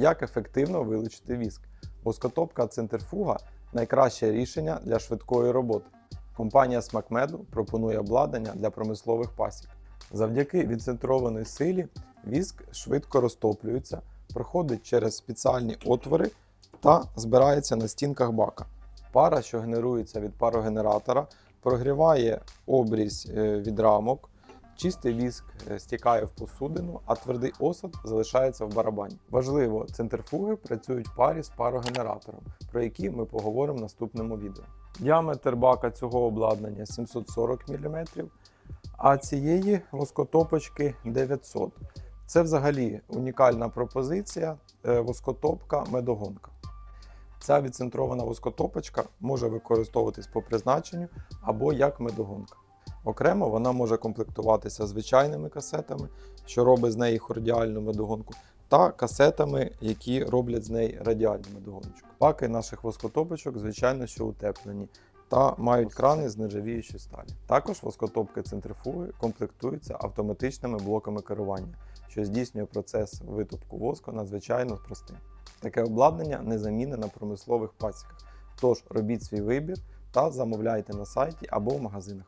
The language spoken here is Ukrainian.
Як ефективно вилучити віск? Воскотопка центрифуга найкраще рішення для швидкої роботи. Компанія SmackMedu пропонує обладнання для промислових пасік. Завдяки відцентрованій силі віск швидко розтоплюється, проходить через спеціальні отвори та збирається на стінках бака. Пара, що генерується від парогенератора, прогріває обрізь е, від рамок, чистий віск е, стікає в посудину, а твердий осад залишається в барабані. Важливо, центрифуги працюють в парі з парогенератором, про які ми поговоримо в наступному відео. Діаметр бака цього обладнання 740 мм, а цієї воскотопочки 900 Це взагалі унікальна пропозиція е, воскотопка медогонка. Ця відцентрована воскотопочка може використовуватись по призначенню або як медогонка. Окремо вона може комплектуватися звичайними касетами, що робить з неї хордіальну медогонку, та касетами, які роблять з неї радіальну медогоночку. Баки наших воскотопочок, звичайно, що утеплені та мають крани з нержавіючої сталі. Також воскотопки центрифуги комплектуються автоматичними блоками керування, що здійснює процес витопку воску надзвичайно простим. Таке обладнання незамінне на промислових пасіках. Тож робіть свій вибір та замовляйте на сайті або в магазинах.